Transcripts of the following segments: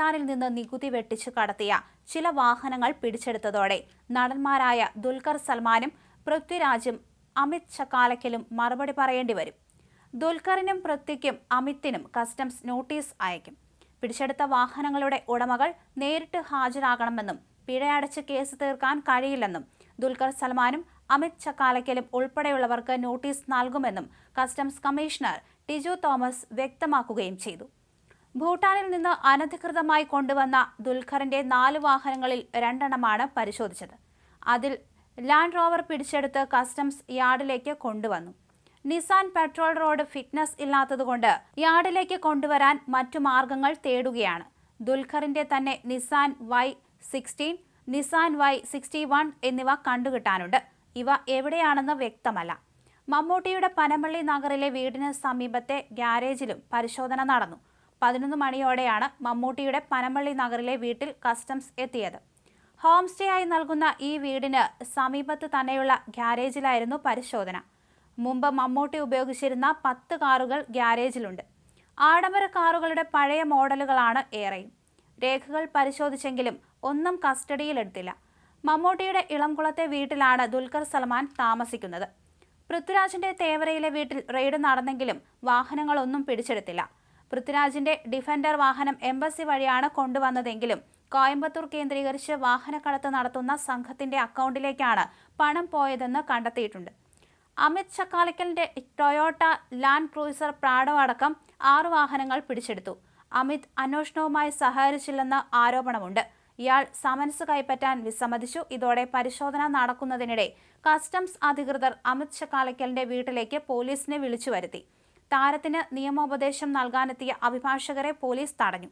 ഭൂട്ടാനിൽ നിന്ന് നികുതി വെട്ടിച്ചു കടത്തിയ ചില വാഹനങ്ങൾ പിടിച്ചെടുത്തതോടെ നടന്മാരായ ദുൽഖർ സൽമാനും പൃഥ്വിരാജും അമിത് ചക്കാലക്കലും മറുപടി പറയേണ്ടി വരും. ദുൽഖറിനും പൃഥ്വിക്കും അമിത്തിനും കസ്റ്റംസ് നോട്ടീസ് അയക്കും. പിടിച്ചെടുത്ത വാഹനങ്ങളുടെ ഉടമകൾ നേരിട്ട് ഹാജരാകണമെന്നും പിഴയടച്ച് കേസ് തീർക്കാൻ കഴിയില്ലെന്നും ദുൽഖർ സൽമാനും അമിത് ചക്കാലക്കലും ഉൾപ്പെടെയുള്ളവർക്ക് നോട്ടീസ് നൽകുമെന്നും കസ്റ്റംസ് കമ്മീഷണർ ടിജു തോമസ് വ്യക്തമാക്കുകയും ചെയ്തു. ഭൂട്ടാനിൽ നിന്ന് അനധികൃതമായി കൊണ്ടുവന്ന ദുൽഖറിന്റെ നാല് വാഹനങ്ങളിൽ രണ്ടെണ്ണമാണ് പരിശോധിച്ചത്. അതിൽ ലാൻഡ് റോവർ പിടിച്ചെടുത്ത് കസ്റ്റംസ് യാർഡിലേക്ക് കൊണ്ടുവന്നു. നിസാൻ പെട്രോൾ റോഡ് ഫിറ്റ്നസ് ഇല്ലാത്തതുകൊണ്ട് യാർഡിലേക്ക് കൊണ്ടുവരാൻ മറ്റു മാർഗങ്ങൾ തേടുകയാണ്. ദുൽഖറിന്റെ തന്നെ Nissan Y sixteen Nissan Y sixty one എന്നിവ കണ്ടുകിട്ടാനുണ്ട്. ഇവ എവിടെയാണെന്ന് വ്യക്തമല്ല. മമ്മൂട്ടിയുടെ പനമള്ളി നഗറിലെ വീടിന് സമീപത്തെ ഗ്യാരേജിലും പരിശോധന നടന്നു. പതിനൊന്ന് മണിയോടെയാണ് മമ്മൂട്ടിയുടെ പനമള്ളി നഗറിലെ വീട്ടിൽ കസ്റ്റംസ് എത്തിയത്. ഹോം സ്റ്റേ ആയി നൽകുന്ന ഈ വീടിന് സമീപത്ത് തന്നെയുള്ള ഗ്യാരേജിലായിരുന്നു പരിശോധന. മുമ്പ് മമ്മൂട്ടി ഉപയോഗിച്ചിരുന്ന പത്ത് കാറുകൾ ഗ്യാരേജിലുണ്ട്. ആഡംബര കാറുകളുടെ പഴയ മോഡലുകളാണ് ഏറെയും. രേഖകൾ പരിശോധിച്ചെങ്കിലും ഒന്നും കസ്റ്റഡിയിലെടുത്തില്ല മമ്മൂട്ടിയുടെ ഇളംകുളത്തെ വീട്ടിലാണ് ദുൽഖർ സൽമാൻ താമസിക്കുന്നത്. പൃഥ്വിരാജിന്റെ തേവരയിലെ വീട്ടിൽ റെയ്ഡ് നടന്നെങ്കിലും വാഹനങ്ങളൊന്നും പിടിച്ചെടുത്തില്ല. പൃഥ്വിരാജിന്റെ ഡിഫൻഡർ വാഹനം എംബസി വഴിയാണ് കൊണ്ടുവന്നതെങ്കിലും കോയമ്പത്തൂർ കേന്ദ്രീകരിച്ച് വാഹനക്കടത്ത് നടത്തുന്ന സംഘത്തിന്റെ അക്കൗണ്ടിലേക്കാണ് പണം പോയതെന്ന് കണ്ടെത്തിയിട്ടുണ്ട്. അമിത് ചക്കാലക്കലിന്റെ ടൊയോട്ട ലാൻഡ് ക്രൂയിസർ പ്രാഡോ അടക്കം ആറ് വാഹനങ്ങൾ പിടിച്ചെടുത്തു. അമിത് അന്വേഷണവുമായി സഹകരിച്ചില്ലെന്ന് ആരോപണമുണ്ട്. ഇയാൾ സമൻസ് കൈപ്പറ്റാൻ വിസമ്മതിച്ചു. ഇതോടെ പരിശോധന നടക്കുന്നതിനിടെ കസ്റ്റംസ് അധികൃതർ അമിത് ചക്കാലക്കലിന്റെ വീട്ടിലേക്ക് പോലീസിനെ വിളിച്ചു വരുത്തി. താരത്തിന് നിയമോപദേശം നൽകാനെത്തിയ അഭിഭാഷകരെ പോലീസ് തടഞ്ഞു.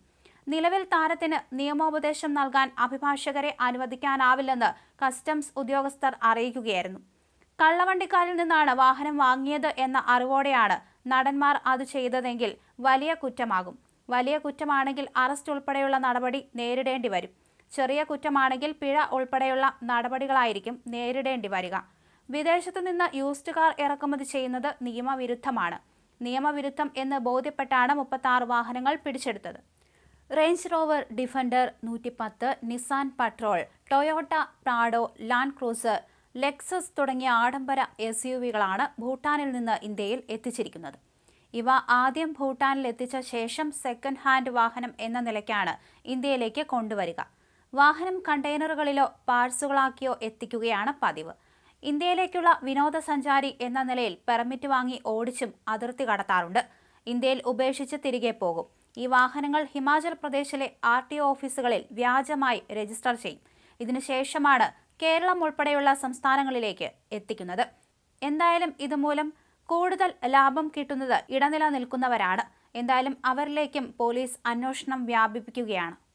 നിലവിൽ താരത്തിന് നിയമോപദേശം നൽകാൻ അഭിഭാഷകരെ അനുവദിക്കാനാവില്ലെന്ന് കസ്റ്റംസ് ഉദ്യോഗസ്ഥർ അറിയിക്കുകയായിരുന്നു. കള്ളവണ്ടിക്കാരിൽ നിന്നാണ് വാഹനം വാങ്ങിയത് എന്ന അറിവോടെയാണ് നടന്മാർ അത് ചെയ്തതെങ്കിൽ വലിയ കുറ്റമാകും. വലിയ കുറ്റമാണെങ്കിൽ അറസ്റ്റ് ഉൾപ്പെടെയുള്ള നടപടി നേരിടേണ്ടി വരും. ചെറിയ കുറ്റമാണെങ്കിൽ പിഴ ഉൾപ്പെടെയുള്ള നടപടികളായിരിക്കും നേരിടേണ്ടി വരിക. വിദേശത്തു നിന്ന് യൂസ്ഡ് കാർ ഇറക്കുമതി ചെയ്യുന്നത് നിയമവിരുദ്ധമാണ്. നിയമവിരുദ്ധം എന്ന് ബോധ്യപ്പെട്ടാണ് മുപ്പത്തി വാഹനങ്ങൾ പിടിച്ചെടുത്തത്. റേഞ്ച് റോവർ ഡിഫൻഡർ നൂറ്റി പത്ത് Nissan patrol Toyota Prado land cruiser Lexus തുടങ്ങിയ ആഡംബര എസ് യു വികളാണ് ഭൂട്ടാനിൽ നിന്ന് ഇന്ത്യയിൽ എത്തിച്ചിരിക്കുന്നത്. ഇവ ആദ്യം ഭൂട്ടാനിൽ എത്തിച്ച ശേഷം സെക്കൻഡ് ഹാൻഡ് വാഹനം എന്ന നിലയ്ക്കാണ് ഇന്ത്യയിലേക്ക് കൊണ്ടുവരിക. വാഹനം കണ്ടെയ്നറുകളിലോ പാഴ്സുകളാക്കിയോ എത്തിക്കുകയാണ് പതിവ്. ഇന്ത്യയിലേക്കുള്ള വിനോദസഞ്ചാരി എന്ന നിലയിൽ പെർമിറ്റ് വാങ്ങി ഓടിച്ചും അതിർത്തി കടത്താറുണ്ട്. ഇന്ത്യയിൽ ഉപേക്ഷിച്ച് തിരികെ പോകും. ഈ വാഹനങ്ങൾ ഹിമാചൽ പ്രദേശിലെ ആർ ടി ഓഫീസുകളിൽ വ്യാജമായി രജിസ്റ്റർ ചെയ്യും. ഇതിനുശേഷമാണ് കേരളം ഉൾപ്പെടെയുള്ള സംസ്ഥാനങ്ങളിലേക്ക് എത്തിക്കുന്നത്. എന്തായാലും ഇതുമൂലം കൂടുതൽ ലാഭം കിട്ടുന്നത് ഇടനില നിൽക്കുന്നവരാണ്. എന്തായാലും അവരിലേക്കും പോലീസ് അന്വേഷണം വ്യാപിപ്പിക്കുകയാണ്.